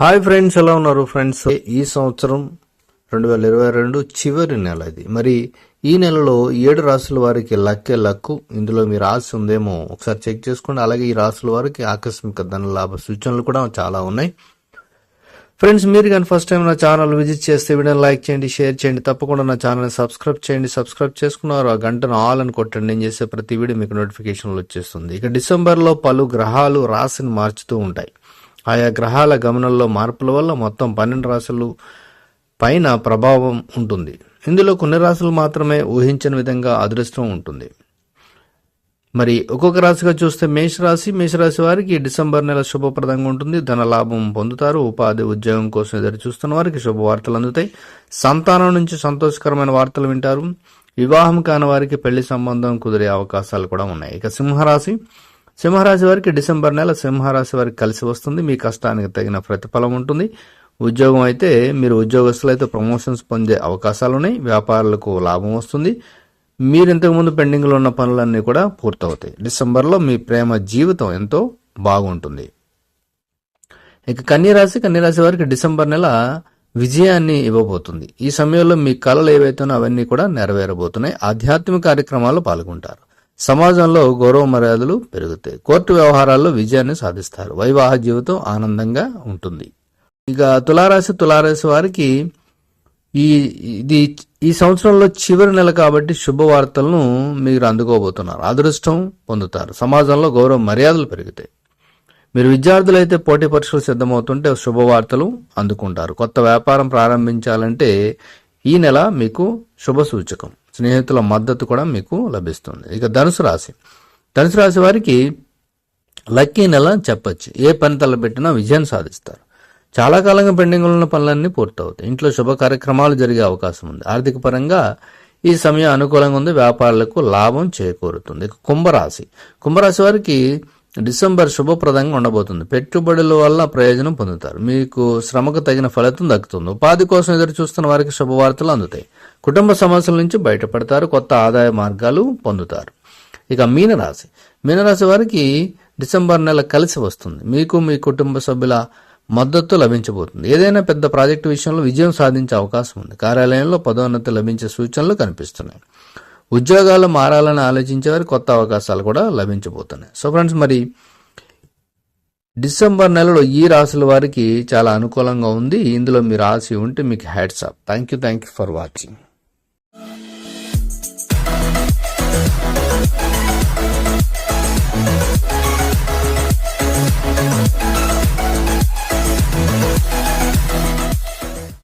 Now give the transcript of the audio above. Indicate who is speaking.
Speaker 1: Hi friends ఎలా ఉన్నారు friends ఈ సంవత్సరం రెండు వేల ఇరవై రెండు చివరి నెల ఇది. మరి ఈ నెలలో ఏడు రాసుల వారికి లక్కే లక్కు. ఇందులో మీ రాసి ఉందేమో ఒకసారి చెక్ చేసుకోండి. అలాగే ఈ రాసుల వారికి ఆకస్మిక ధన లాభ సూచనలు కూడా చాలా ఉన్నాయి. ఫ్రెండ్స్ మీరు కానీ ఫస్ట్ టైం నా ఛానల్ విజిట్ చేస్తే వీడియోని లైక్ చేయండి షేర్ చేయండి. తప్పకుండా నా ఛానల్ని సబ్స్క్రైబ్ చేయండి. సబ్స్క్రైబ్ చేసుకున్నారు ఆ గంటను ఆల్ అని కొట్టండి. నేను చేసే ప్రతి వీడియో మీకు నోటిఫికేషన్లు వచ్చేస్తుంది. ఇక డిసెంబర్లో పలు గ్రహాలు రాశిని మార్చుతూ ఉంటాయి. ఆయా గ్రహాల గమనంలో మార్పుల వల్ల మొత్తం పన్నెండు రాశులు పైన ప్రభావం ఉంటుంది. ఇందులో కొన్ని రాశులు మాత్రమే ఊహించని విధంగా అదృష్టం ఉంటుంది. మరి ఒక్కొక్క రాశిగా చూస్తే మేషరాశి మేషరాశి వారికి డిసెంబర్ నెల శుభప్రదంగా ఉంటుంది. ధన లాభం పొందుతారు. ఉపాధి ఉద్యోగం కోసం ఎదురు చూస్తున్న వారికి శుభవార్తలు అందుతాయి. సంతానం నుంచి సంతోషకరమైన వార్తలు వింటారు. వివాహం కాని వారికి పెళ్ళి సంబంధం కుదిరే అవకాశాలు కూడా ఉన్నాయి. ఇక సింహరాశి. సింహరాశి వారికి డిసెంబర్ నెల సింహరాశి వారికి కలిసి వస్తుంది. మీ కష్టానికి తగిన ప్రతిఫలం ఉంటుంది. ఉద్యోగం అయితే మీరు ఉద్యోగస్తులు అయితే ప్రమోషన్స్ పొందే అవకాశాలు ఉన్నాయి. వ్యాపారులకు లాభం వస్తుంది. మీరు ఇంతకుముందు పెండింగ్లో ఉన్న పనులన్నీ కూడా పూర్తవుతాయి. డిసెంబర్లో మీ ప్రేమ జీవితం ఎంతో బాగుంటుంది. ఇక కన్యరాశి కన్యరాశి వారికి డిసెంబర్ నెల విజయాన్ని ఇవ్వబోతుంది. ఈ సమయంలో మీ కళలు ఏవైతేనో అవన్నీ కూడా నెరవేరబోతున్నాయి. ఆధ్యాత్మిక కార్యక్రమాల్లో పాల్గొంటారు. సమాజంలో గౌరవ మర్యాదలు పెరుగుతాయి. కోర్టు వ్యవహారాల్లో విజయాన్ని సాధిస్తారు. వైవాహ జీవితం ఆనందంగా ఉంటుంది. ఇక తులారాశి తులారాశి వారికి ఈ ఇది ఈ సంవత్సరంలో చివరి నెల కాబట్టి శుభవార్తలను మీరు అందుకోబోతున్నారు. అదృష్టం పొందుతారు. సమాజంలో గౌరవ మర్యాదలు పెరుగుతాయి. మీరు విద్యార్థులైతే పోటీ పరీక్షలు సిద్ధమవుతుంటే శుభవార్తలు అందుకుంటారు. కొత్త వ్యాపారం ప్రారంభించాలంటే ఈ నెల మీకు శుభ సూచకం. స్నేహితుల మద్దతు కూడా మీకు లభిస్తుంది. ఇక ధనుసు రాశి. ధనుసు రాశి వారికి లక్కీ నెల చెప్పచ్చు. ఏ పని తలపెట్టినా విజయం సాధిస్తారు. చాలా కాలంగా పెండింగ్ ఉన్న పనులన్నీ పూర్తవుతాయి. ఇంట్లో శుభ కార్యక్రమాలు జరిగే అవకాశం ఉంది. ఆర్థిక పరంగా ఈ సమయం అనుకూలంగా ఉంది. వ్యాపారులకు లాభం చేకూరుతుంది. కుంభరాశి. కుంభరాశి వారికి డిసెంబర్ శుభప్రదంగా ఉండబోతుంది. పెట్టుబడుల వల్ల ప్రయోజనం పొందుతారు. మీకు శ్రమకు తగిన ఫలితం దక్కుతుంది. ఉపాధి కోసం ఎదురు చూస్తున్న వారికి శుభవార్తలు అందుతాయి. కుటుంబ సమస్యల నుంచి బయటపడతారు. కొత్త ఆదాయ మార్గాలు పొందుతారు. ఇక మీనరాశి. మీనరాశి వారికి డిసెంబర్ నెల కలిసి వస్తుంది. మీకు మీ కుటుంబ సభ్యుల మద్దతు లభించబోతుంది. ఏదైనా పెద్ద ప్రాజెక్టు విషయంలో విజయం సాధించే అవకాశం ఉంది. కార్యాలయంలో పదోన్నతి లభించే సూచనలు కనిపిస్తున్నాయి. ఉద్యోగాలు మారాలని ఆలోచించే వారికి కొత్త అవకాశాలు కూడా లభించబోతున్నాయి. సో ఫ్రెండ్స్ మరి డిసెంబర్ నెలలో ఈ రాశుల వారికి చాలా అనుకూలంగా ఉంది. ఇందులో మీ రాశి ఉంటే మీకు hats off thank you thank you for watching.